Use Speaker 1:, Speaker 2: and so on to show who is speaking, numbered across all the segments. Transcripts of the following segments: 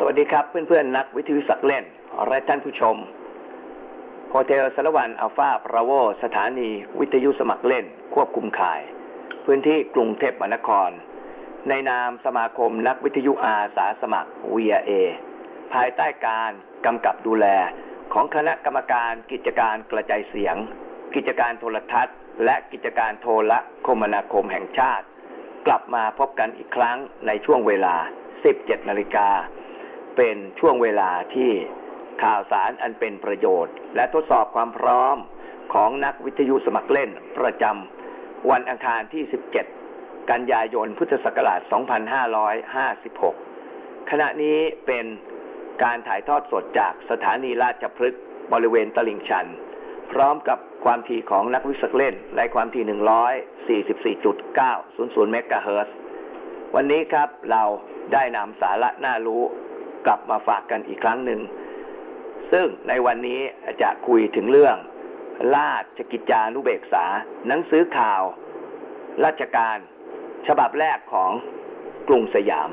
Speaker 1: สวัสดีครับเพื่อนๆ นักวิทยุสักเล่น และท่านผู้ชมโฮเทลสารวันอัลฟาพราโว สถานีวิทยุสมัครเล่น ควบคุมข่าย พื้นที่กรุงเทพมหานคร ในนามสมาคมนักวิทยุอาสาสมัคร VA ภายใต้การกำกับดูแลของคณะกรรมการกิจการกระจายเสียง กิจการโทรทัศน์ และกิจการโทรคมนาคมแห่งชาติ กลับมาพบกันอีกครั้งในช่วงเวลา 17นาฬิกา เป็นช่วงเวลาที่ข่าวสารอันเป็นประโยชน์ และทดสอบความพร้อมของนักวิทยุสมัครเล่นประจำวันอังคารที่ 17 กันยายนพุทธศักราช 2556 ขณะนี้เป็นการถ่ายทอดสดจากสถานีราชพฤกษ์บริเวณตลิ่งชัน พร้อมกับความถี่ของนักวิสักเล่นและความถี่ 144.900 เมกะเฮิรตซ์วันนี้ครับเราได้นำสาระน่ารู้ กลับมาฝากกันอีกครั้งหนึ่ง ซึ่งในวันนี้จะคุยถึงเรื่อง ราชกิจจานุเบกษา หนังสือข่าว ราชการ ฉบับแรกของกรุงสยาม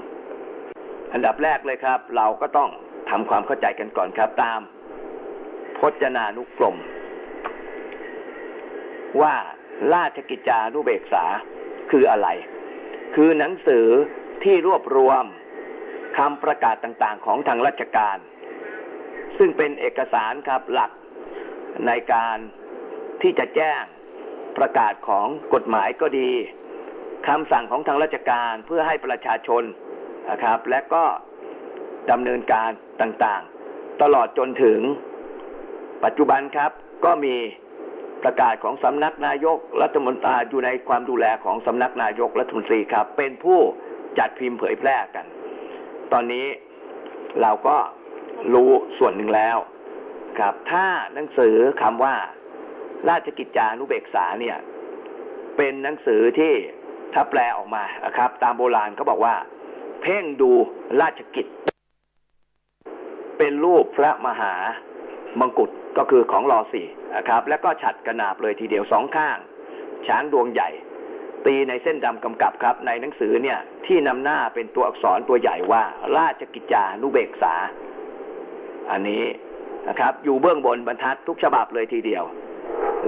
Speaker 1: อันดับแรกเลยครับ เราก็ต้องทำความเข้าใจกันก่อนครับตามพจนานุกรม ว่าราชกิจจานุเบกษาคืออะไร คือหนังสือที่รวบรวม คำประกาศต่างๆ ของทางราชการ ซึ่งเป็นเอกสารครับหลักในการที่จะแจ้งประกาศของกฎหมายก็ดีคำสั่งของทางราชการเพื่อให้ประชาชนนะครับ และก็ดำเนินการต่างๆ ตลอดจนถึงปัจจุบันครับก็มีประกาศของสำนักนายกรัฐมนตรีอยู่ในความดูแลของสำนักนายกรัฐมนตรีครับ เป็นผู้จัดพิมพ์เผยแพร่กัน ตอนนี้เราก็รู้ส่วนหนึ่งแล้ว ครับ ถ้าหนังสือคำว่า ราชกิจจานุเบกษาเนี่ย เป็นหนังสือที่ถ้าแปลออกมาครับ ตามโบราณเขาบอกว่า เพ่งดูราชกิจ เป็นรูปพระมหามงกุฎก็คือของรอสี่นะครับ แล้วก็ฉัดกระนาบเลยทีเดียวสองข้าง ช้างดวงใหญ่ ตีในเส้นดำกำกับครับ ในหนังสือเนี่ยที่นำหน้าเป็นตัวอักษรตัวใหญ่ว่า ราชกิจจานุเบกษา อันนี้นะครับ อยู่เบื้องบนบรรทัดทุกฉบับเลยทีเดียว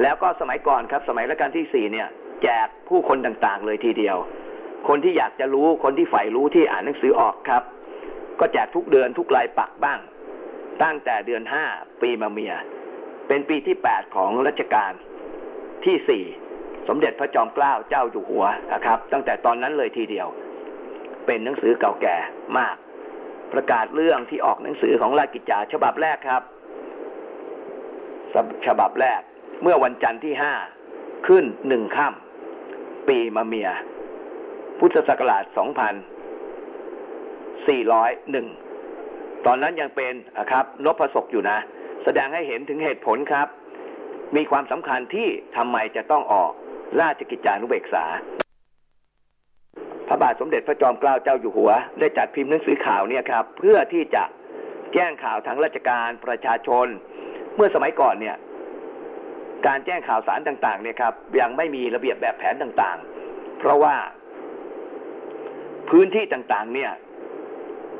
Speaker 1: แล้วก็สมัยก่อนครับ สมัยรัชกาลที่สี่เนี่ย แจกผู้คนต่างๆ เลยทีเดียว คนที่อยากจะรู้คนที่ใฝ่รู้ที่อ่านหนังสือออกครับ ก็แจกทุกเดือนทุกรายปักบ้าง ตั้งแต่เดือนห้าปีมาเมีย เป็นปีที่แปดของรัชกาลที่สี่ สมเด็จพระจอมเกล้าเจ้าอยู่หัวนะครับ ตั้งแต่ตอนนั้นเลยทีเดียว เป็นหนังสือเก่าแก่มาก ประกาศเรื่องที่ออกหนังสือของราชกิจจาฉบับแรกครับ ฉบับแรก เมื่อวันจันทร์ที่ห้าขึ้นหนึ่งค่ำปีมะเมีย พุทธศักราชสองพันสี่ร้อยหนึ่งตอนนั้นยังเป็นครับนพศกอยู่นะ แสดงให้เห็นถึงเหตุผลครับ มีความสำคัญที่ทำไมจะต้องออก ราชกิจจานุเบกษา พระบาทสมเด็จพระจอมเกล้าเจ้าอยู่หัว ได้จัดพิมพ์หนังสือข่าวเนี่ยครับ เพื่อที่จะแจ้งข่าวทางราชการประชาชน เมื่อสมัยก่อนเนี่ย การแจ้งข่าวสารต่างๆ เนี่ยครับ ยังไม่มีระเบียบแบบแผนต่างๆ เพราะว่า พื้นที่ต่างๆ เนี่ย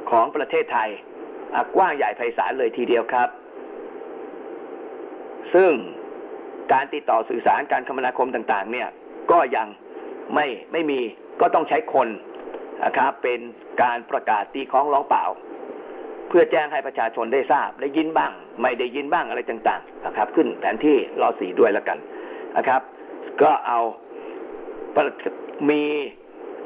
Speaker 1: ของประเทศไทยกว้างใหญ่ไพศาลเลยทีเดียวครับ ซึ่ง การติดต่อสื่อสารการคมนาคมต่างๆ เนี่ยก็ยังไม่ไม่มีก็ต้องใช้คนนะครับเป็นการประกาศตีคล้องร้องเปล่า เพื่อแจ้งให้ประชาชนได้ทราบ ได้ยินบ้าง ไม่ได้ยินบ้างอะไรต่างๆนะครับ ขึ้นแผนที่รอสีด้วยแล้วกันนะครับ ก็เอามี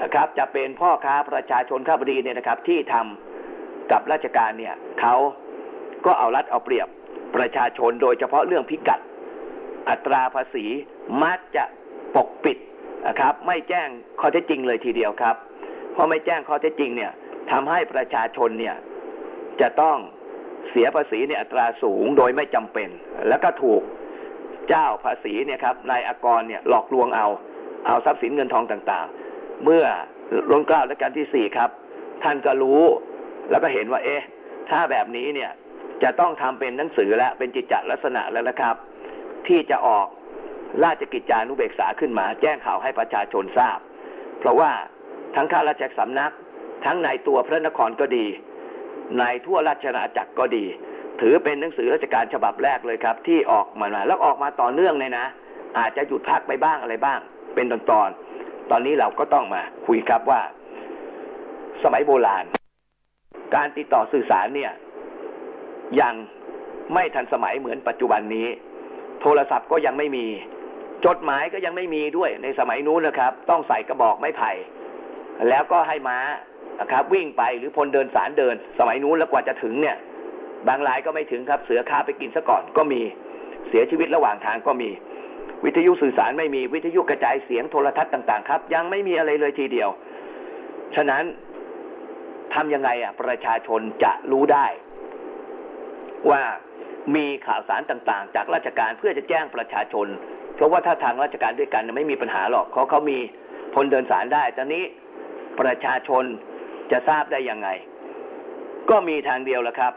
Speaker 1: นะครับจะเป็นพ่อค้าประชาชนข้าบดีเนี่ยนะครับ ที่ทำกับราชการเนี่ยเขาก็เอารัดเอาเปรียบประชาชนโดยเฉพาะเรื่องพิกัด อัตราภาษีมักจะปกปิดนะครับ ไม่แจ้งข้อเท็จจริงเลยทีเดียวครับ เพราะไม่แจ้งข้อเท็จจริงเนี่ยทำให้ประชาชนเนี่ยจะต้องเสียภาษีในอัตราสูงโดยไม่จำเป็น แล้วก็ถูกเจ้าภาษีเนี่ยครับนายอกรเนี่ยหลอกลวงเอา เอาทรัพย์สินเงินทองต่างๆ เมื่อรัชกาลและการที่สี่ครับ ท่านก็รู้แล้วก็เห็นว่า เอ๊ะ ถ้าแบบนี้เนี่ยจะต้องทำเป็นหนังสือและเป็นจิตจลักษณะแล้วนะครับ ที่จะออกราชกิจจานุเบกษาขึ้นมา แจ้งข่าวให้ประชาชนทราบ เพราะว่าทั้งข้าราชการสำนัก ทั้งในตัวพระนครก็ดี ในทั่วราชอาณาจักรก็ดี ถือเป็นหนังสือราชการฉบับแรกเลยครับ ที่ออกมาแล้วออกมาต่อเนื่องเลยนะ อาจจะหยุดพักไปบ้างอะไรบ้าง เป็นตอนตอนตอนนี้เราก็ต้องมาคุยครับว่า สมัยโบราณ การติดต่อสื่อสารเนี่ยยังไม่ทันสมัยเหมือนปัจจุบันนี้ โทรศัพท์ก็ยังไม่มี จดหมายก็ยังไม่มีด้วยในสมัยนู้นนะครับ ต้องใส่กระบอกไม้ไผ่ แล้วก็ให้ม้านะครับวิ่งไปหรือพลเดินสารเดิน สมัยนู้นแล้วกว่าจะถึงเนี่ย บางรายก็ไม่ถึงครับเสือคาไปกินซะก่อนก็มีเสียชีวิตระหว่างทางก็มี วิทยุสื่อสารไม่มีวิทยุกระจายเสียงโทรทัศน์ต่างๆ ครับ ยังไม่มีอะไรเลยทีเดียว ฉะนั้นทำยังไงอะประชาชนจะรู้ได้ ว่า มีข่าวสารต่างๆ จากราชการเพื่อจะแจ้งประชาชน เพราะว่าถ้าทางราชการด้วยกันไม่มีปัญหาหรอกเขาเขามีพลเดินสารได้ตอนนี้ประชาชนจะทราบได้ยังไง ก็มีทางเดียวแหละครับ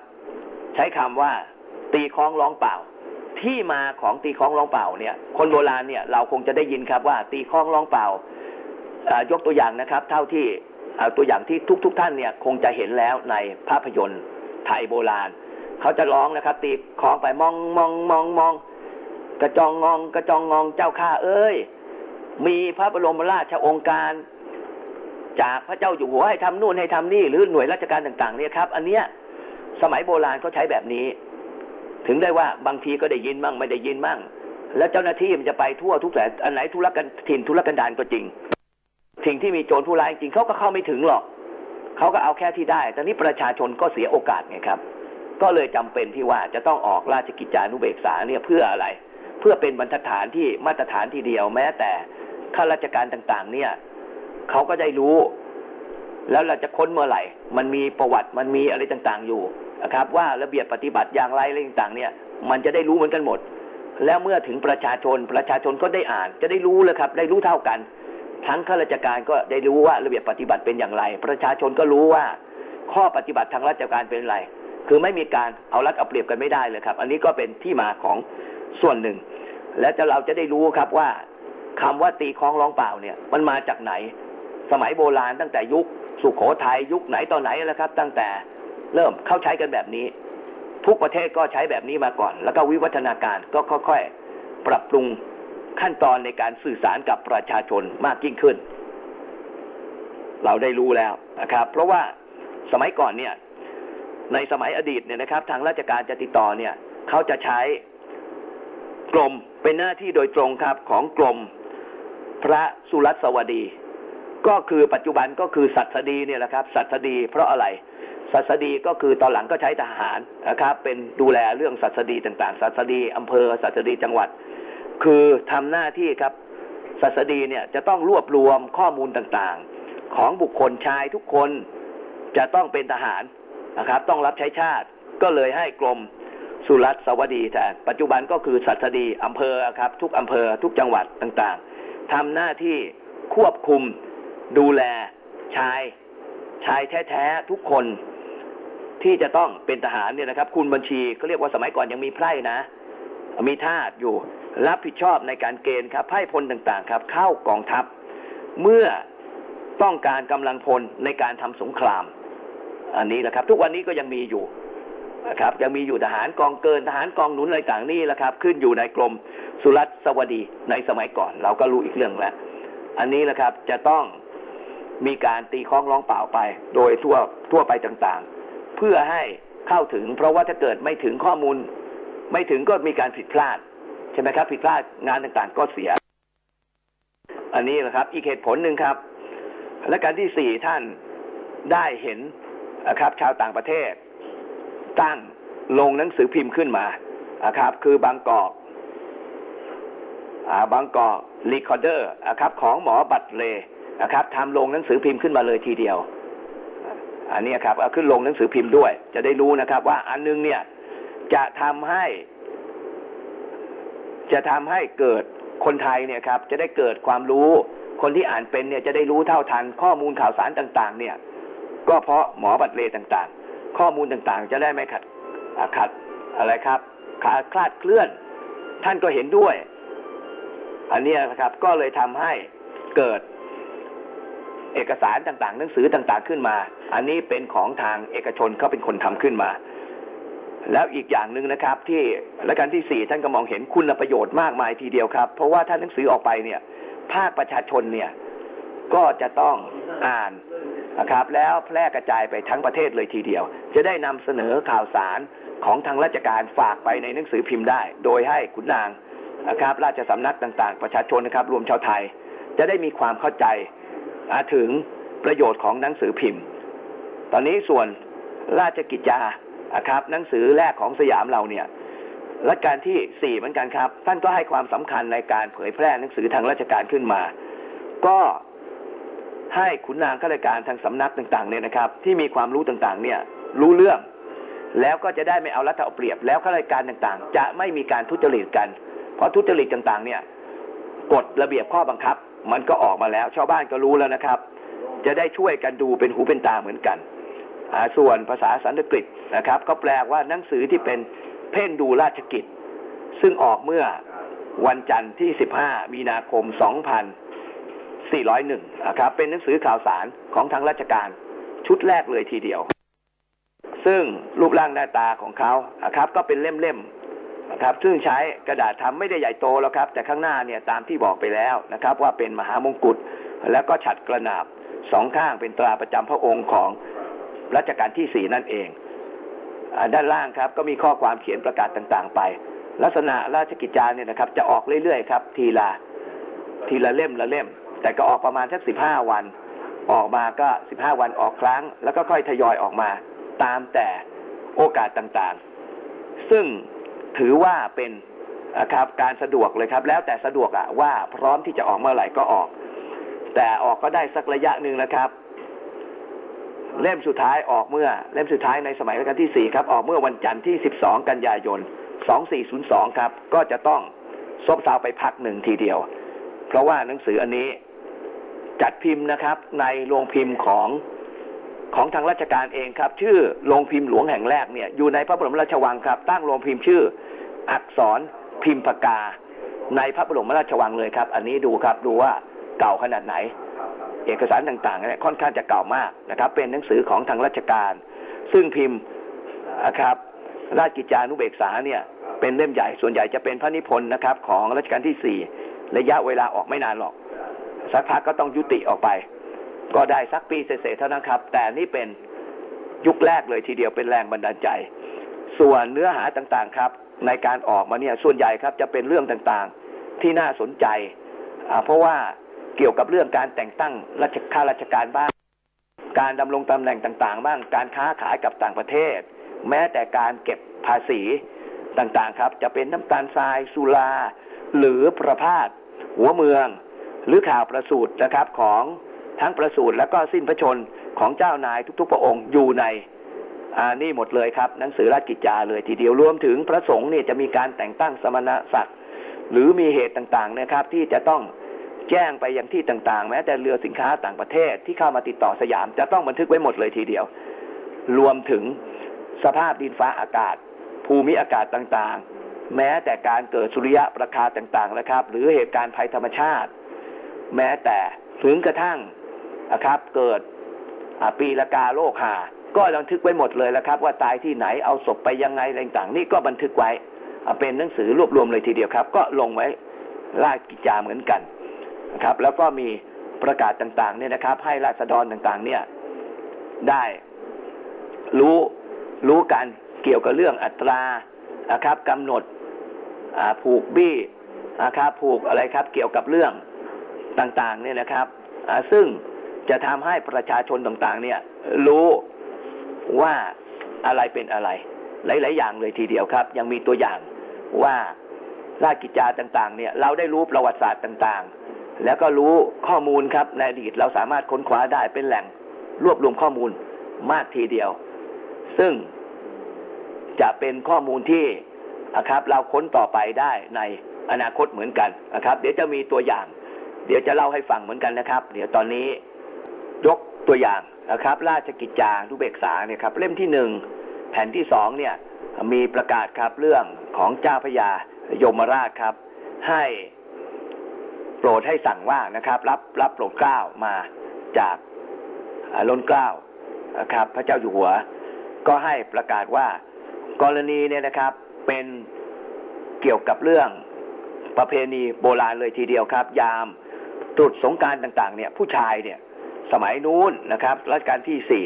Speaker 1: ใช้คำว่า ตีคล้องร้องเปล่า ที่มาของตีคล้องร้องเปล่าเนี่ย คนโบราณเนี่ยเราคงจะได้ยินครับว่า ตีคล้องร้องเปล่ายกตัวอย่างนะครับ เท่าที่ตัวอย่างที่ทุก ๆทท่านเนี่ยคงจะเห็นแล้วในภาพยนตร์ไทยโบราณ เขาจะร้องนะครับ ตีคล้องไปมองมองมองมอง กระจองงองกระจองงองเจ้าข้าเอ้ย มีพระบรมราชองค์การ จากพระเจ้าอยู่หัวให้ทำนู่นให้ทำนี่หรือหน่วยราชการต่าง ๆ เนี่ยครับ อันเนี้ยสมัยโบราณเขาใช้แบบนี้ ถึงได้ว่าบางทีก็ได้ยินมั่งไม่ได้ยินมั่ง แล้วเจ้าหน้าที่มันจะไปทั่วทุกแสนอันไหนธุรกันถิ่นธุรกันดารก็จริงสิ่งที่มีโจรผู้ร้ายจริงเขาก็เข้าไม่ถึงหรอกเขาก็เอาแค่ที่ได้แต่นี้ประชาชนก็เสียโอกาสไงครับ ก็เลยจำเป็นที่ว่าจะต้องออกราชกิจจานุเบกษาเนี่ยเพื่ออะไร เพื่อเป็นบรรทัดฐานที่มาตรฐานทีเดียวแม้แต่ข้าราชการต่างๆ เนี่ยเขาก็ได้รู้ แล้วเราจะค้นเมื่อไหร่ มันมีประวัติมันมีอะไรต่างๆอยู่นะครับ ว่าระเบียบปฏิบัติอย่างไรอะไรต่างๆ เนี่ย มันจะได้รู้เหมือนกันหมด แล้วเมื่อถึงประชาชนประชาชนก็ได้อ่าน จะได้รู้เลยครับ ได้รู้เท่ากัน ทั้งข้าราชการก็ได้รู้ว่าระเบียบปฏิบัติเป็นอย่างไร ประชาชนก็รู้ว่าข้อปฏิบัติทางราชการเป็นอะไร คือไม่มีการเอารัดเอาเปรียบกันไม่ได้เลยครับ อันนี้ก็เป็นที่มาของส่วนหนึ่ง และจะเราจะได้รู้ครับว่าคำว่าตีคล้องร้องเปล่าเนี่ย มันมาจากไหน สมัยโบราณตั้งแต่ยุคสุขโขทัยยุคไหนต่อไหนแล้วครับ ตั้งแต่เริ่มเข้าใช้กันแบบนี้ ทุกประเทศก็ใช้แบบนี้มาก่อน แล้วก็วิวัฒนาการก็ค่อยๆ ปรับปรุงขั้นตอนในการสื่อสารกับประชาชนมากยิ่งขึ้น เราได้รู้แล้วนะครับ เพราะว่าสมัยก่อนเนี่ย ในสมัยอดีตเนี่ยนะครับ ทางราชการจะติดต่อเนี่ยเขาจะใช้กรมเป็นหน้าที่โดยตรงครับของกรมพระสุรัสวดี ก็คือปัจจุบันก็คือสัตสดีเนี่ยแหละครับสัตสดี เพราะอะไรสัสดีก็คือตอนหลังก็ใช้ทหารนะครับ เป็นดูแลเรื่องสัสดีต่างๆสัสดีอำเภอสัสดีจังหวัด คือทำหน้าที่ครับสัสดีเนี่ยจะต้องรวบรวมข้อมูลต่างๆ ของบุคคลชายทุกคนจะต้องเป็นทหาร นะครับ ต้องรับใช้ชาติก็เลยให้กรมสุรัตสวัสดีแทนปัจจุบันก็คือสัสดีอำเภอครับ ทุกอำเภอทุกจังหวัดต่างๆทำหน้าที่ควบคุมดูแลชายชายแท้ๆทุกคนที่จะต้องเป็นทหารเนี่ยนะครับ คุณบัญชีเขาเรียกว่าสมัยก่อนยังมีไพร่นะ มีทาสอยู่รับผิดชอบในการเกณฑ์ครับไพร่พลต่างๆ ครับ เข้ากองทัพ เมื่อต้องการกำลังพลในการทำสงคราม อันนี้แหละครับ ทุกวันนี้ก็ยังมีอยู่นะครับยังมีอยู่ทหารกองเกินทหารกองหนุนอะไรต่างนี่แหละครับ ขึ้นอยู่ในกรมสุรัตสวัดีในสมัยก่อน เราก็รู้อีกเรื่องแล้ว อันนี้แหละครับจะต้องมีการตีคล้องร้องเปล่าไป โดยทั่วทั่วไปต่างๆ เพื่อให้เข้าถึง เพราะว่าถ้าเกิดไม่ถึงข้อมูล ไม่ถึงก็มีการผิดพลาดใช่ไหมครับ ผิดพลาดงานต่างๆ ก็เสีย อันนี้แหละครับ อีกเหตุผลหนึ่งครับและการที่สี่ท่านได้เห็น นะครับ ชาวต่างประเทศ ตั้งลงหนังสือพิมพ์ขึ้นมานะครับ คือบางกอกอ่าบางกอกรีคอร์เดอร์นะครับ ของหมอบัตเลนะครับทำลงหนังสือพิมพ์ขึ้นมาเลยทีเดียว อันนี้ครับเอาขึ้นลงหนังสือพิมพ์ด้วย จะได้รู้นะครับ ว่าอันนึงเนี่ยจะทำให้ จะทำให้เกิดคนไทยเนี่ยครับ จะได้เกิดความรู้ คนที่อ่านเป็นเนี่ยจะได้รู้เท่าทันข้อมูลข่าวสารต่าง ๆ เนี่ย ก็เพราะหมอบัตรเลต่างๆ ข้อมูลต่างๆ จะได้ไม่ขัดขัดอะไรครับขาดคลาดเคลื่อน ท่านก็เห็นด้วย อันนี้นะครับ ก็เลยทำให้เกิดเอกสารต่างๆ หนังสือต่างๆขึ้นมา อันนี้เป็นของทางเอกชนเขาเป็นคนทำขึ้นมา แล้วอีกอย่างหนึ่งนะครับ ที่และการที่สี่ท่านก็มองเห็นคุณประโยชน์มากมายทีเดียวครับ เพราะว่าถ้าหนังสือออกไปเนี่ย ภาคประชาชนเนี่ย ก็จะต้องอ่าน นะครับ แล้วแพร่กระจายไปทั้งประเทศเลยทีเดียว จะได้นำเสนอข่าวสารของทางราชการฝากไปในหนังสือพิมพ์ได้ โดยให้ขุนนางนะครับราชสำนักต่างๆ ประชาชนนะครับ รวมชาวไทย จะได้มีความเข้าใจถึงประโยชน์ของหนังสือพิมพ์ ตอนนี้ส่วนราชกิจจานะครับ หนังสือแรกของสยามเราเนี่ยรัชการที่สี่เหมือนกันครับ ท่านก็ให้ความสำคัญในการเผยแพร่หนังสือทางราชการขึ้นมา ก็ ให้ขุนนางข้าราชการทางสำนักต่างๆเนี่ยนะครับ ที่มีความรู้ต่างๆเนี่ยรู้เรื่อง แล้วก็จะได้ไม่เอารัฐเอาเปรียบ แล้วข้าราชการต่างๆ จะไม่มีการทุจริตกัน เพราะทุจริตต่างๆเนี่ยกฎระเบียบข้อบังคับ มันก็ออกมาแล้ว ชาวบ้านก็รู้แล้วนะครับ จะได้ช่วยกันดูเป็นหูเป็นตาเหมือนกันส่วนภาษาสันสกฤตนะครับ ก็แปลว่าหนังสือที่เป็นเพ่งดูราชกิจ ซึ่งออกเมื่อวันจันทร์ที่ 15 มีนาคม 401นะครับเป็นหนังสือข่าวสารของทางราชการชุดแรกเลยทีเดียว ซึ่งรูปร่างหน้าตาของเขานะครับก็เป็นเล่มๆนะครับซึ่งใช้กระดาษทำไม่ได้ใหญ่โตแล้วครับ แต่ข้างหน้าเนี่ยตามที่บอกไปแล้วนะครับ ว่าเป็นมหามงกุฎแล้วก็ฉัดกระนาบสองข้างเป็นตราประจำพระองค์ของรัชกาลที่สี่นั่นเองอด้านล่างครับก็มีข้อความเขียนประกาศต่างๆ ไป ลักษณะราชกิจจาเนี่ยนะครับ จะออกเรื่อยๆครับ ทีละทีละเล่มละเล่ม แต่ก็ออกประมาณสักสิบห้าวัน ออกมาก็สิบห้าวันออกครั้ง แล้วก็ค่อยทยอยออกมาตามแต่โอกาสต่างๆ ซึ่งถือว่าเป็นนะครับการสะดวกเลยครับ แล้วแต่สะดวกอะว่าพร้อมที่จะออกเมื่อไหร่ก็ออก แต่ออกก็ได้สักระยะหนึ่งนะครับ เล่มสุดท้ายออกเมื่อเล่มสุดท้ายในสมัยรัชกาลที่สี่ครับออกเมื่อวันจันทร์ที่สิบสองกันยายนสองสี่ศูนย์สองครับ ก็จะต้องซบเซาไปพักหนึ่งทีเดียว เพราะว่าหนังสืออันนี้ จัดพิมพ์นะครับ ในโรงพิมพ์ของของทางราชการเองครับ ชื่อโรงพิมพ์หลวงแห่งแรกเนี่ยอยู่ในพระบรมราชวังครับ ตั้งโรงพิมพ์ชื่อ อักษรพิมพ์ปากา ในพระบรมราชวังเลยครับ อันนี้ดูครับดูว่าเก่าขนาดไหน เอกสารต่างๆเนี่ยค่อนข้างจะเก่ามากนะครับ เป็นหนังสือของทางราชการ ซึ่งพิมพ์นะครับราชกิจจานุเบกษาเนี่ยเป็นเล่มใหญ่ส่วนใหญ่จะเป็นพระนิพนธ์นะครับ ของรัชกาลที่สี่ระยะเวลาออกไม่นานหรอก สักพักก็ต้องยุติออกไป ก็ได้สักปีเศษๆเท่านั้นครับ แต่นี่เป็นยุคแรกเลยทีเดียวเป็นแรงบันดาลใจ ส่วนเนื้อหาต่างๆครับ ในการออกมาเนี่ยส่วนใหญ่ครับจะเป็นเรื่องต่างๆที่น่าสนใจเพราะว่าเกี่ยวกับเรื่องการแต่งตั้งราชข้าราชการบ้าง การดำรงตำแหน่งต่างๆ บ้าง การค้าขายกับต่างประเทศ แม้แต่การเก็บภาษีต่างๆครับ จะเป็นน้ำตาลทรายสุราหรือประพาสหัวเมือง หรือข่าวประสูตรนะครับของทั้งประสูตรและก็สิ้นพระชนของเจ้านายทุกๆ พระองค์อยู่ในอ่านี่หมดเลยครับหนังสือราชกิจจาเลยทีเดียวรวมถึงพระสงฆ์เนี่ยจะมีการแต่งตั้งสมณศักดิ์หรือมีเหตุต่างๆนะครับ ที่จะต้องแจ้งไปยังที่ต่างๆ แม้แต่เรือสินค้าต่างประเทศที่เข้ามาติดต่อสยาม จะต้องบันทึกไว้หมดเลยทีเดียว รวมถึงสภาพดินฟ้าอากาศ ภูมิอากาศต่างๆ แม้แต่การเกิดสุริยะประคาต่างๆนะครับ หรือเหตุการณ์ภัยธรรมชาติ แม้แต่ถึงกระทั่งนะครับ เกิดปีละกาโรคหา ก็บันทึกไว้หมดเลยแล้วครับ ว่าตายที่ไหนเอาศพไปยังไงอะไรต่างๆนี่ก็บันทึกไว้เป็นหนังสือรวบรวมเลยทีเดียวครับ ก็ลงไว้ราชกิจจาเหมือนกันนะครับ แล้วก็มีประกาศต่างๆเนี่ยนะครับ ให้ราษฎรต่างๆ เนี่ยได้รู้รู้กันเกี่ยวกับเรื่องอัตรานะครับกำหนดผูกบี้นะครับผูกอะไรครับ เกี่ยวกับเรื่อง ต่างๆ เนี่ยนะครับซึ่งจะทำให้ประชาชนต่างๆ เนี่ย รู้ว่าอะไรเป็นอะไร หลาย ๆ อย่างเลยทีเดียวครับ ยังมีตัวอย่างว่าราชกิจจาต่าง ๆ เนี่ย เราได้รู้ประวัติศาสตร์ต่างๆ แล้วก็รู้ข้อมูลครับในอดีตเราสามารถค้นคว้าได้เป็นแหล่งรวบรวมข้อมูลมากทีเดียว ซึ่งจะเป็นข้อมูลที่นะครับ เราค้นต่อไปได้ในอนาคตเหมือนกันนะครับ เดี๋ยวจะมีตัวอย่าง เดี๋ยวจะเล่าให้ฟังเหมือนกันนะครับ เดี๋ยวตอนนี้ยกตัวอย่างนะครับ ราชกิจจานุเบกษาเนี่ยครับ เล่มที่หนึ่งแผ่นที่สองเนี่ยมีประกาศครับเรื่องของเจ้าพระยายมราชครับ ให้โปรดให้สั่งว่านะครับ รับรับโปรดเกล้ามาจากล้นเกล้านะครับ พระเจ้าอยู่หัว ก็ให้ประกาศว่ากรณีเนี่ยนะครับ เป็นเกี่ยวกับเรื่องประเพณีโบราณเลยทีเดียวครับ ยาม ตรุษสงการต่างๆเนี่ยผู้ชายเนี่ยสมัยนู้นนะครับรัชกาลที่สี่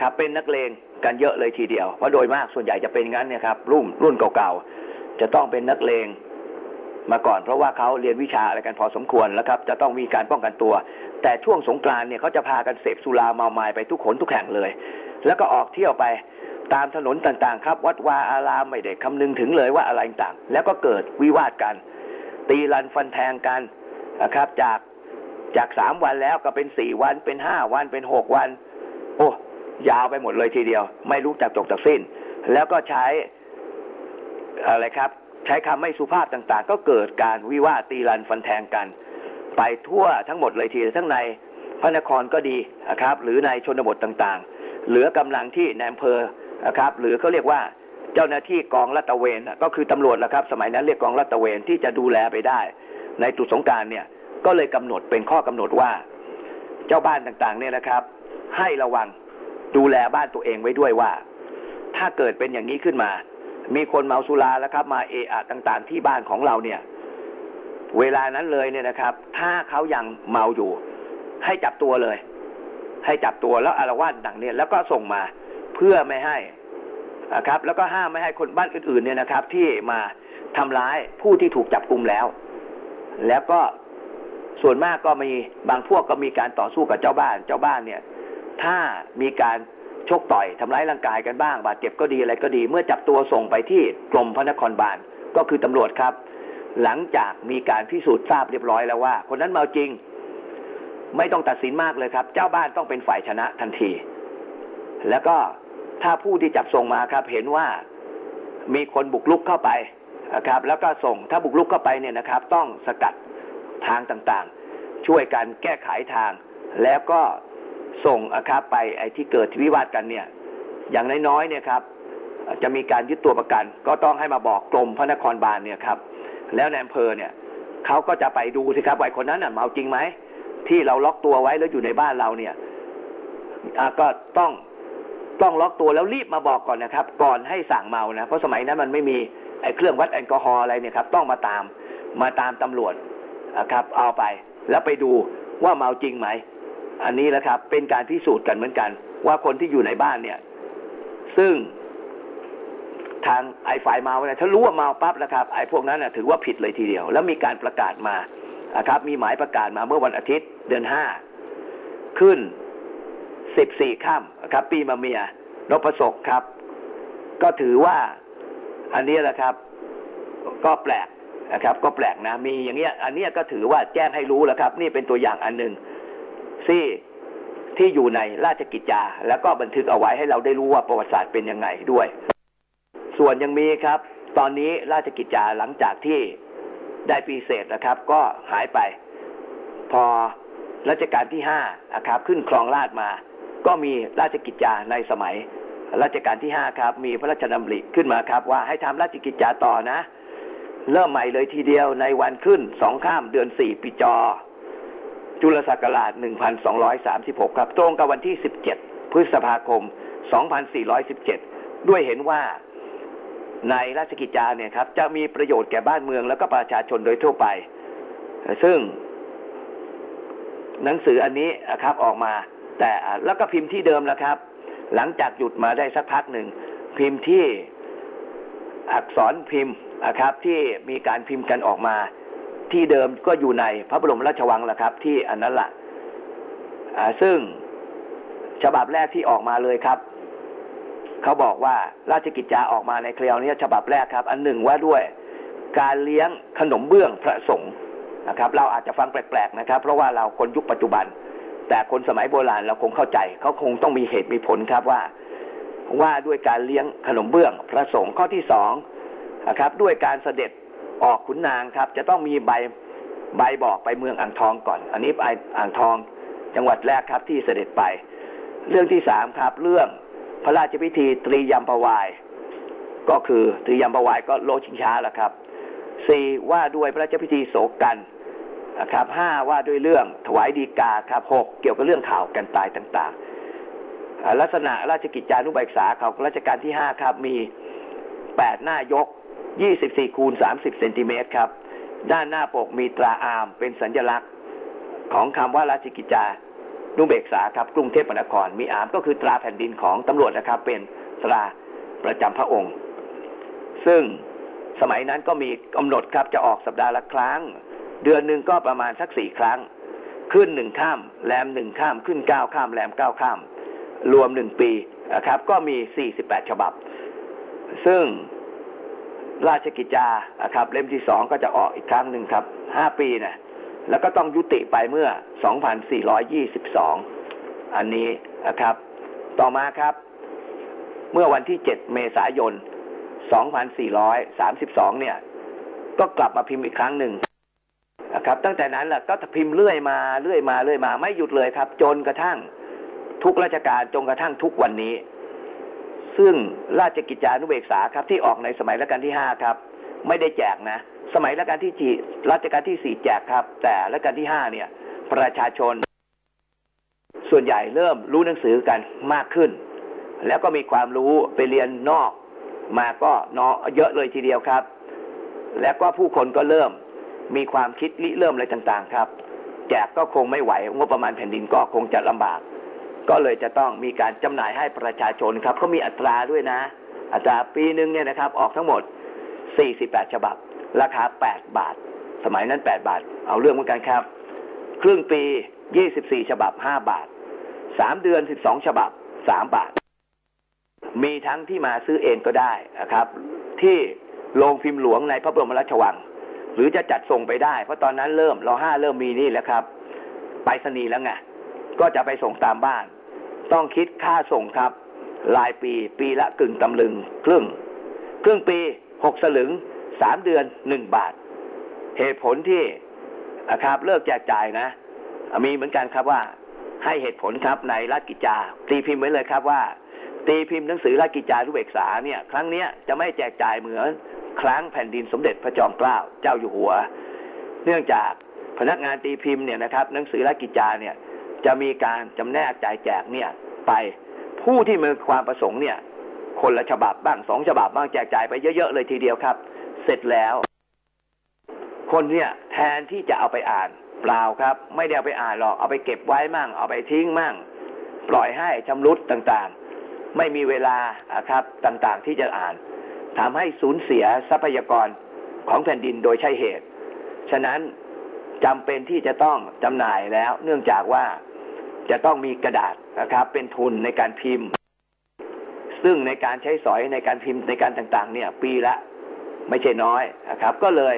Speaker 1: ครับเป็นนักเลงกันเยอะเลยทีเดียวเพราะโดยมากส่วนใหญ่จะเป็นงั้นเนี่ยครับรุ่นรุ่นเก่าๆจะต้องเป็นนักเลงมาก่อน เพราะว่าเขาเรียนวิชาอะไรกันพอสมควรแล้วครับ จะต้องมีการป้องกันตัว แต่ช่วงสงกรานเนี่ยเขาจะพากันเสพสุราเมาไม้ไปทุกขนทุกแห่งเลย แล้วก็ออกเที่ยวไปตามถนนต่างๆ ครับ วัดวาอารามไม่ได้คำนึงถึงเลยว่าอะไรต่างๆแล้วก็เกิดวิวาทกัน ตีรันฟันแทงกัน นะครับ จากจากสามวันแล้วก็เป็นสี่วันเป็นห้าวันเป็นหกวัน โอ้ยาวไปหมดเลยทีเดียว ไม่รู้จักจบจากสิ้น แล้วก็ใช้อะไรครับ ใช้คำไม่สุภาพต่างๆ ก็เกิดการวิวาตีรันฟันแทงกัน ไปทั่วทั้งหมดเลยทีเดียวทั้งในพระนครก็ดีนะครับ หรือในชนบทต่างๆ เหลือกำลังที่ในอำเภอนะครับ หรือเขาเรียกว่าเจ้าหน้าที่กองลาดตะเวนก็คือตำรวจละครับ สมัยนั้นเรียกกองลาดตะเวนที่จะดูแลไปได้ ในตุสงการเนี่ยก็เลยกำหนดเป็นข้อกำหนดว่า เจ้าบ้านต่างๆเนี่ยนะครับ ให้ระวังดูแลบ้านตัวเองไว้ด้วยว่า ถ้าเกิดเป็นอย่างนี้ขึ้นมา มีคนเมาสุราแล้วครับ มาเอะอะต่างๆ ที่บ้านของเราเนี่ย เวลานั้นเลยเนี่ยนะครับ ถ้าเขายังเมาอยู่ ให้จับตัวเลย ให้จับตัวแล้วอารวาสต่างเนี่ยแล้วก็ส่งมาเพื่อไม่ให้นะครับ แล้วก็ห้ามไม่ให้คนบ้านอื่นๆเนี่ยนะครับ ที่มาทำร้ายผู้ที่ถูกจับกลุ่มแล้ว แล้วก็ส่วนมากก็มีบางพวกก็มีการต่อสู้กับเจ้าบ้าน เจ้าบ้านเนี่ย ถ้ามีการชกต่อยทำร้ายร่างกายกันบ้าง บาดเจ็บก็ดีอะไรก็ดี เมื่อจับตัวส่งไปที่กรมพระนครบาลก็คือตำรวจครับ หลังจากมีการพิสูจน์ทราบเรียบร้อยแล้วว่า คนนั้นเมาจริง ไม่ต้องตัดสินมากเลยครับ เจ้าบ้านต้องเป็นฝ่ายชนะทันที แล้วก็ถ้าผู้ที่จับส่งมาครับ เห็นว่ามีคนบุกลุกเข้าไป นะครับแล้วก็ส่งถ้าบุกลุกเข้าไปเนี่ยนะครับ ต้องสกัดทางต่างๆ ช่วยกันแก้ไขทาง แล้วก็ส่งนะครับไปไอ้ที่เกิดวิวาทกันเนี่ย อย่างน้อยๆเนี่ยครับ จะมีการยึดตัวประกัน ก็ต้องให้มาบอกกรมพระนครบาลเนี่ยครับ แล้วในอำเภอเนี่ยเขาก็จะไปดูสิครับว่าไอ้คนนั้นน่ะเมาจริงไหมที่เราล็อกตัวไว้แล้วอยู่ในบ้านเราเนี่ยก็ต้องต้องล็อกตัวแล้วรีบมาบอกก่อนนะครับ ก่อนให้สั่งเมานะเพราะสมัยนั้นมันไม่มี ไอ้เครื่องวัดแอลกอฮอล์อะไรเนี่ยครับต้องมาตามมาตามตำรวจนะครับเอาไปแล้วไปดูว่าเมาจริงไหม อันนี้แหละครับเป็นการพิสูจน์กันเหมือนกัน ว่าคนที่อยู่ในบ้านเนี่ย ซึ่งทางไอ้ฝ่ายเมาเนี่ยถ้ารู้ว่าเมาปั๊บนะครับไอ้พวกนั้นน่ะถือว่าผิดเลยทีเดียว แล้วมีการประกาศมานะครับ มีหมายประกาศมาเมื่อวันอาทิตย์เดือนห้าขึ้นสิบสี่ค่ำครับ ปีมะเมียนพศกครับ ก็ถือว่า อันนี้แหละครับ ก็แปลกนะครับ ก็แปลกนะ มีอย่างเงี้ย อันนี้ก็ถือว่าแจ้งให้รู้แล้วครับ นี่เป็นตัวอย่างอันหนึ่งที่ที่อยู่ในราชกิจจา แล้วก็บันทึกเอาไว้ให้เราได้รู้ว่าประวัติศาสตร์เป็นยังไงด้วย ส่วนยังมีครับ ตอนนี้ราชกิจจาหลังจากที่ได้ปีเศษนะครับ ก็หายไป พอรัชกาลที่ห้านะครับ ขึ้นครองราชมา ก็มีราชกิจจาในสมัย รัชกาลที่ห้าครับ มีพระราชดำริขึ้นมาครับ ว่าให้ทำราชกิจจาต่อนะ เริ่มใหม่เลยทีเดียวในวันขึ้นสองข้ามเดือนสี่ปีจอ จุลศักราช 1236 ครับ ตรงกับวันที่ 17 พฤษภาคม 2417 ด้วยเห็นว่าในราชกิจจาเนี่ยครับ จะมีประโยชน์แก่บ้านเมืองแล้วก็ประชาชนโดยทั่วไป ซึ่ง หนังสืออันนี้ครับออกมา แต่แล้วก็พิมพ์ที่เดิมแล้วครับ หลังจากหยุดมาได้สักพักหนึ่ง พิมพ์ที่อักษรพิมพ์นะครับ ที่มีการพิมพ์กันออกมา ที่เดิมก็อยู่ในพระบรมราชวังแหละครับ ที่อันนั้นละ่ะซึ่งฉบับแรกที่ออกมาเลยครับเขาบอกว่าราชกิจจาออกมาในเคลียวนี้ฉบับแรกครับ อันหนึ่งว่าด้วยการเลี้ยงขนมเบื้องพระสงฆ์นะครับ เราอาจจะฟังแปลกๆนะครับ เพราะว่าเราคนยุคปัจจุบัน แต่คนสมัยโบราณเราคงเข้าใจ เขาคงต้องมีเหตุมีผลครับว่า ว่าด้วยการเลี้ยงขนมเบื้องพระสงฆ์ข้อที่สองนะครับ ด้วยการเสด็จออกขุนนางครับ จะต้องมีใบใบบอกไปเมืองอ่างทองก่อน อันนี้ไปอ่างทองจังหวัดแรกครับที่เสด็จไป เรื่องที่สามครับ เรื่องพระราชพิธีตรียมประวาย ก็คือตรียมประวายก็โลชิงช้าแล้วครับสี่ว่าด้วยพระราชพิธีโศกกัน นะครับห้าว่าด้วยเรื่องถวายดีกาครับหกเกี่ยวกับเรื่องข่าวกันตายต่างๆ ลักษณะราชกิจจานุเบกษาของรัชกาลที่ห้าครับมีแปดหน้ายกยี่สิบสี่คูณสามสิบเซนติเมตรครับ ด้านหน้าปกมีตราอามเป็นสัญลักษณ์ของคำว่าราชกิจจานุเบกษาครับกรุงเทพมหานครมีอามก็คือตราแผ่นดินของตำรวจนะครับ เป็นตราประจำพระองค์ ซึ่งสมัยนั้นก็มีกำหนดครับจะออกสัปดาห์ละครั้ง เดือนหนึ่งก็ประมาณสักสี่ครั้ง ขึ้นหนึ่งข้ามแรมหนึ่งข้ามขึ้นเก้าข้ามแรมเก้าข้ามรวมหนึ่งปีนะครับ ก็มีสี่สิบแปดฉบับ ซึ่งราชกิจจานะครับ เล่มที่สองก็จะออกอีกครั้งหนึ่งครับห้าปีนะแล้วก็ต้องยุติไปเมื่อ 2422 อันนี้นะครับ ต่อมาครับ เมื่อวันที่ 7 เมษายน 2432 เนี่ย ก็กลับมาพิมพ์อีกครั้งหนึ่ง นะครับ ตั้งแต่นั้นแหละก็พิมพ์เรื่อยมาเรื่อยมาเรื่อยมา ไม่หยุดเลยครับ จนกระทั่งทุกราชการจนกระทั่งทุกวันนี้ ซึ่งราชกิจจานุเบกษาครับ ที่ออกในสมัยรัชกาลที่ห้าครับ ไม่ได้แจกนะ สมัยรัชกาลที่จีรัชกาลที่สี่แจกครับ แต่รัชกาลที่ห้าเนี่ย ประชาชน ส่วนใหญ่เริ่มรู้หนังสือกันมากขึ้น แล้วก็มีความรู้ไปเรียนนอก มาก็เนาะเยอะเลยทีเดียวครับ แล้วก็ผู้คนก็เริ่ม มีความคิดริเริ่มอะไรต่างๆ ครับ แจกก็คงไม่ไหวงบประมาณแผ่นดินก็คงจะลำบาก ก็เลยจะต้องมีการจำหน่ายให้ประชาชนครับเขามีอัตราด้วยนะ อัตราปีหนึ่งเนี่ยนะครับออกทั้งหมด 48 ฉบับ ราคา 8 บาท สมัยนั้น 8 บาท เอาเรื่องเหมือนกันครับ ครึ่งปี 24 ฉบับ 5 บาท 3 เดือน 12 ฉบับ 3 บาท มีทั้งที่มาซื้อเองก็ได้นะครับ ที่โรงพิมพ์หลวงในพระบรมราชวัง หรือจะจัดส่งไปได้ เพราะตอนนั้นเริ่มรอห้าเริ่มมีนี่แล้วครับ ไปรษณีย์แล้วไงก็จะไปส่งตามบ้าน ต้องคิดค่าส่งครับ รายปีปีละกึ่งตำลึง ครึ่ง ครึ่งปีหกสลึงสามเดือนหนึ่งบาท เหตุผลที่นะครับ เลิกแจกจ่ายนะ มีเหมือนกันครับว่า ให้เหตุผลครับในราชกิจจาตีพิมพ์ไว้เลยครับว่าตีพิมพ์หนังสือราชกิจจานุเบกษาเนี่ย ครั้งเนี้ยจะไม่แจกจ่ายเหมือน ครั้งแผ่นดินสมเด็จพระจอมเกล้าเจ้าอยู่หัว เนื่องจากพนักงานตีพิมพ์เนี่ยนะครับ หนังสือราชกิจจาเนี่ยจะมีการจำแนกจ่ายแจกเนี่ยไปผู้ที่มีความประสงค์เนี่ย คนละฉบับบ้างสองฉบับบ้างแจกจ่ายไปเยอะๆเลยทีเดียวครับ เสร็จแล้ว คนเนี่ยแทนที่จะเอาไปอ่านเปล่าครับ ไม่ได้เอาไปอ่านหรอกเอาไปเก็บไว้มั่ง เอาไปทิ้งมั่ง ปล่อยให้ชำรุดต่างๆ ไม่มีเวลาครับต่างๆ ที่จะอ่าน ทำให้สูญเสียทรัพยากรของแผ่นดินโดยใช่เหตุ ฉะนั้นจำเป็นที่จะต้องจำหน่ายแล้ว เนื่องจากว่าจะต้องมีกระดาษนะครับ เป็นทุนในการพิมพ์ ซึ่งในการใช้สอยในการพิมพ์ในการต่างๆ เนี่ย ปีละไม่ใช่น้อยนะครับ ก็เลย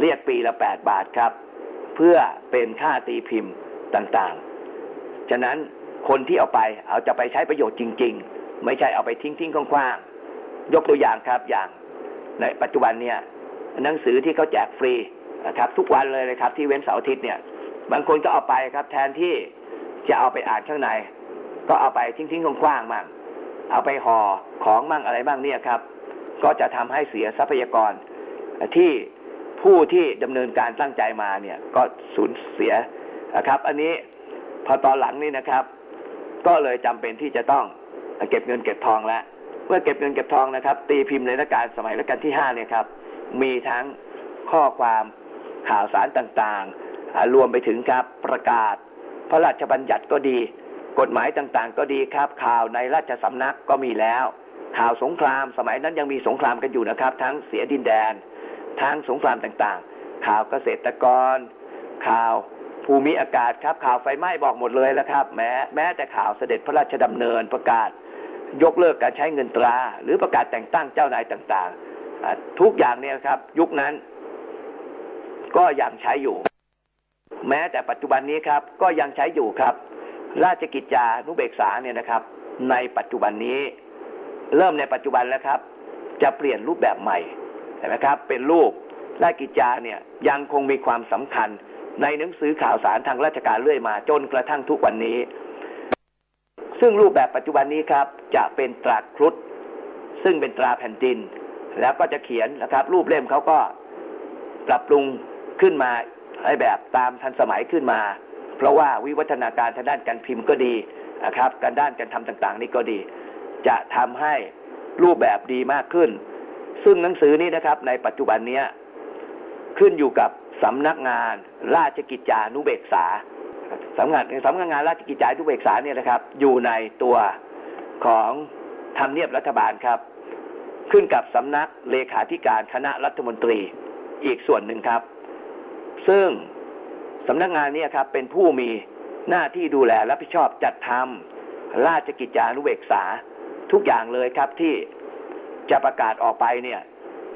Speaker 1: เรียกปีละแปดบาทครับ เพื่อเป็นค่าตีพิมพ์ต่างๆ ฉะนั้นคนที่เอาไปเอาจะไปใช้ประโยชน์จริง ๆ ไม่ใช่เอาไปทิ้งทิ้งๆคว้างๆ ยกตัวอย่างครับอย่างในปัจจุบันเนี่ยหนังสือที่เขาแจกฟรีนะครับ ทุกวันเลยนะครับ ที่เว้นเสาร์อาทิตย์เนี่ย บางคนก็เอาไปครับ แทนที่จะเอาไปอ่านข้างใน ก็เอาไปทิ้งทิ้งๆคว้างๆมั่งเอาไปห่อของมั่งอะไรบ้างเนี่ยครับ ก็จะทำให้เสียทรัพยากรที่ผู้ที่ดำเนินการตั้งใจมาเนี่ย ก็สูญเสียนะครับ อันนี้พอตอนหลังนี่นะครับ ก็เลยจำเป็นที่จะต้องเก็บเงินเก็บทองแล้ว เมื่อเก็บเงินเก็บทองนะครับ ตีพิมพ์ในรัชกาลสมัยรัชกาลที่ห้าเนี่ยครับ มีทั้งข้อความข่าวสารต่างๆ รวมไปถึงครับประกาศ พระราชบัญญัติก็ดี กฎหมายต่างๆ ก็ดีครับ ข่าวในราชสำนักก็มีแล้ว ข่าวสงครามสมัยนั้นยังมีสงครามกันอยู่นะครับ ทั้งเสียดินแดน ทั้งสงครามต่างๆ ข่าวเกษตรกร ข่าวภูมิอากาศครับ ข่าวไฟไหม้บอกหมดเลยแล้วครับ แม้แม้แต่ข่าวเสด็จพระราชดำเนินประกาศ ยกเลิกการใช้เงินตรา หรือประกาศแต่งตั้งเจ้านายต่างๆ ทุกอย่างเนี่ยครับ ยุคนั้นก็ยังใช้อยู่ แม้แต่ปัจจุบันนี้ครับ ก็ยังใช้อยู่ครับ ราชกิจจานุเบกษาเนี่ยนะครับ ในปัจจุบันนี้ เริ่มในปัจจุบันแล้วครับ จะเปลี่ยนรูปแบบใหม่เห็นไหมครับ เป็นรูปราชกิจจาเนี่ยยังคงมีความสำคัญในหนังสือข่าวสารทางราชการเรื่อยมาจนกระทั่งทุกวันนี้ ซึ่งรูปแบบปัจจุบันนี้ครับ จะเป็นตราครุฑซึ่งเป็นตราแผ่นดิน แล้วก็จะเขียนนะครับ รูปเล่มเขาก็ปรับปรุงขึ้นมาให้แบบตามทันสมัยขึ้นมา เพราะว่าวิวัฒนาการทางด้านการพิมพ์ก็ดีนะครับการด้านการทำต่างๆ นี่ก็ดี จะทำให้รูปแบบดีมากขึ้น ซึ่งหนังสือนี้นะครับ ในปัจจุบันเนี้ยขึ้นอยู่กับสำนักงานราชกิจจานุเบกษา สำนักสำนักงานราชกิจจานุเบกษาเนี่ยนะครับ อยู่ในตัวของทำเนียบรัฐบาลครับ ขึ้นกับสำนักเลขาธิการคณะรัฐมนตรีอีกส่วนหนึ่งครับ ซึ่งสำนักงานนี้ครับเป็นผู้มีหน้าที่ดูแลรับผิดชอบจัดทำราชกิจจานุเบกษาทุกอย่างเลยครับที่จะประกาศออกไปเนี่ย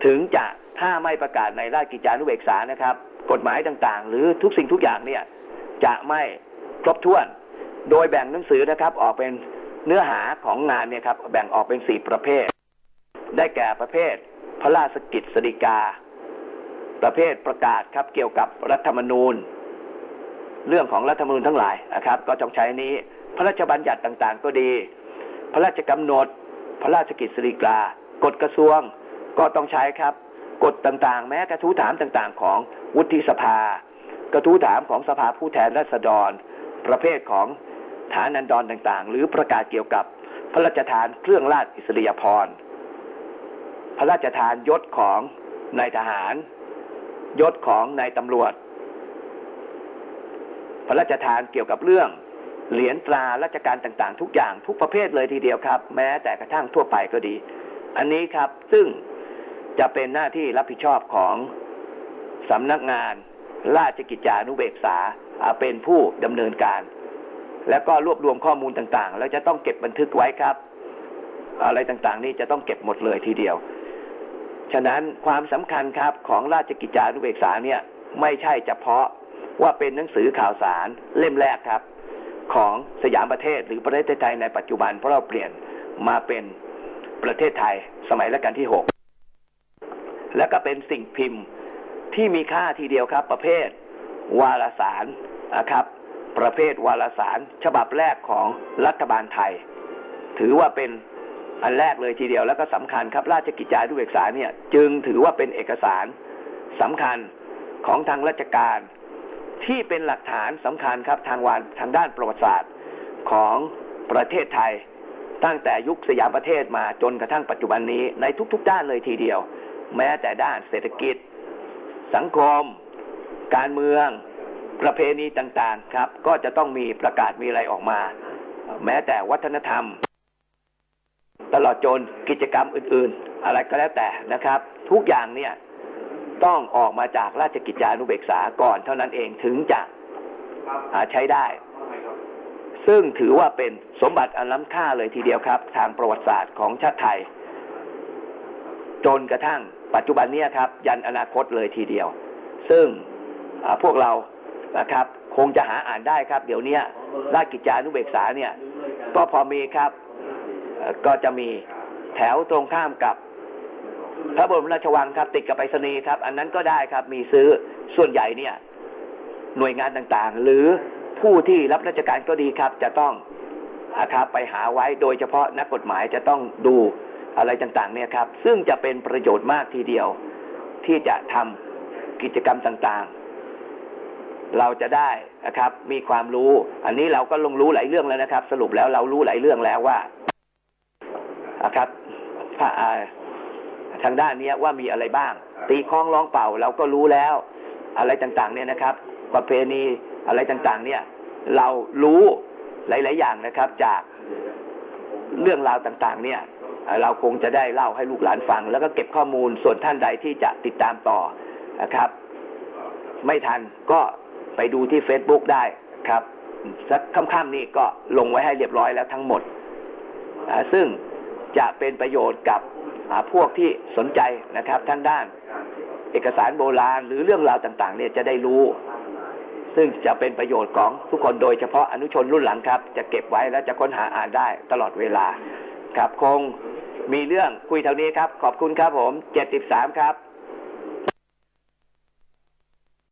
Speaker 1: ถึงจะถ้าไม่ประกาศในราชกิจจานุเบกษานะครับ กฎหมายต่างๆ หรือทุกสิ่งทุกอย่างเนี่ย จะไม่ครบถ้วน โดยแบ่งหนังสือนะครับ ออกเป็นเนื้อหาของงานเนี่ยครับ แบ่งออกเป็นสี่ประเภท ได้แก่ประเภท พระราชกิจสฎีกา ประเภทประกาศครับเกี่ยวกับรัฐธรรมนูญ เรื่องของรัฐธรรมนูญทั้งหลายนะครับ ก็ต้องใช้นี้ พระราชบัญญัติต่างๆ ก็ดี พระราชกำหนด พระราชกิจสฎีกากฎกระทรวงก็ต้องใช้ครับ กฎต่างๆ แม้กระทู้ถามต่างๆ ของวุฒิสภา กระทู้ถามของสภาผู้แทนราษฎร ประเภทของฐานันดรต่างๆ หรือประกาศเกี่ยวกับพระราชทานเครื่องราชอิสริยาภรพระราชทานยศของนายทหาร ยศของนายตำรวจ พระราชทานเกี่ยวกับเรื่องเหรียญตราราชการต่างๆ ทุกอย่างทุกประเภทเลยทีเดียวครับ แม้แต่กระทั่งทั่วไปก็ดี อันนี้ครับซึ่งจะเป็นหน้าที่รับผิดชอบของสำนักงาน ราชกิจจานุเบกษาเป็นผู้ดำเนินการ แล้วก็รวบรวมข้อมูลต่างๆ แล้วจะต้องเก็บบันทึกไว้ครับ อะไรต่างๆ นี่จะต้องเก็บหมดเลยทีเดียว ฉะนั้นความสำคัญครับของราชกิจจานุเบกษาเนี่ยไม่ใช่เฉพาะว่าเป็นหนังสือข่าวสารเล่มแรกครับ ของสยามประเทศหรือประเทศไทยในปัจจุบันเพราะเราเปลี่ยนมาเป็นประเทศไทยสมัยรัชกาลที่หกแล้วก็เป็นสิ่งพิมพ์ ที่มีค่าทีเดียวครับ ประเภท วารสารนะครับ ประเภทวารสาร ฉบับแรกของรัฐบาลไทย ถือว่าเป็นอันแรกเลยทีเดียวแล้วก็สำคัญครับ ราชกิจจานุเบกษาเนี่ย จึงถือว่าเป็นเอกสารสำคัญของทางราชการที่เป็นหลักฐานสำคัญครับทางวานทางด้านประวัติศาสตร์ของประเทศไทย ตั้งแต่ยุคสยามประเทศมาจนกระทั่งปัจจุบันนี้ในทุก ๆ ด้านเลยทีเดียว แม้แต่ด้านเศรษฐกิจ สังคม การเมือง ประเพณีต่างๆครับ ก็จะต้องมีประกาศมีอะไรออกมา แม้แต่วัฒนธรรม ตลอดจนกิจกรรมอื่นๆ อะไรก็แล้วแต่นะครับ ทุกอย่างเนี่ยต้องออกมาจากราชกิจจานุเบกษาก่อนเท่านั้นเองถึงจะใช้ได้ ซึ่งถือว่าเป็นสมบัติอันล้ำค่าเลยทีเดียวครับ ทางประวัติศาสตร์ของชาติไทย จนกระทั่ง ปัจจุบันนี้ครับ ยันอนาคตเลยทีเดียว ซึ่งพวกเรานะครับคงจะหาอ่านได้ครับ เดี๋ยวนี้ราชกิจจานุเบกษาเนี่ย ก็พอมีครับก็จะมีแถวตรงข้ามกับ พระบรมราชวังครับติดกับไปรษณีย์ครับ อันนั้นก็ได้ครับมีซื้อส่วนใหญ่เนี่ย หน่วยงานต่างๆ หรือผู้ที่รับราชการก็ดีครับ จะต้องนะครับไปหาไว้โดยเฉพาะนักกฎหมายจะต้องดู อะไรต่างๆเนี่ยครับ ซึ่งจะเป็นประโยชน์มากทีเดียว ที่จะทำกิจกรรมต่างๆ เราจะได้นะครับ มีความรู้ อันนี้เราก็ลงรู้หลายเรื่องแล้วนะครับ สรุปแล้วเรารู้หลายเรื่องแล้วว่านะครับทางด้านนี้ว่ามีอะไรบ้าง ตีคล้องร้องเป่าเราก็รู้แล้ว อะไรต่างๆ เนี่ยนะครับประเพณีอะไรต่างๆ เนี่ย เรารู้หลาย ๆ อย่างนะครับ จากเรื่องราวต่าง ๆ เนี่ย เราคงจะได้เล่าให้ลูกหลานฟัง แล้วก็เก็บข้อมูลส่วนท่านใดที่จะติดตามต่อนะครับ ไม่ทันก็ไปดูที่ Facebook ได้ครับ สักค่ำๆนี้ก็ลงไว้ให้เรียบร้อยแล้วทั้งหมด ซึ่งจะเป็นประโยชน์กับพวกที่สนใจนะครับทั้งด้าน เอกสารโบราณหรือเรื่องราวต่างๆ เนี่ยจะได้รู้ ซึ่งจะเป็นประโยชน์ของทุกคนโดยเฉพาะอนุชนรุ่นหลังครับ จะเก็บไว้แล้วจะค้นหาอ่านได้ตลอดเวลา ครับคง มีเรื่องคุยเท่านี้ครับ ขอบคุณครับผมเจ็ดสิบสามครับ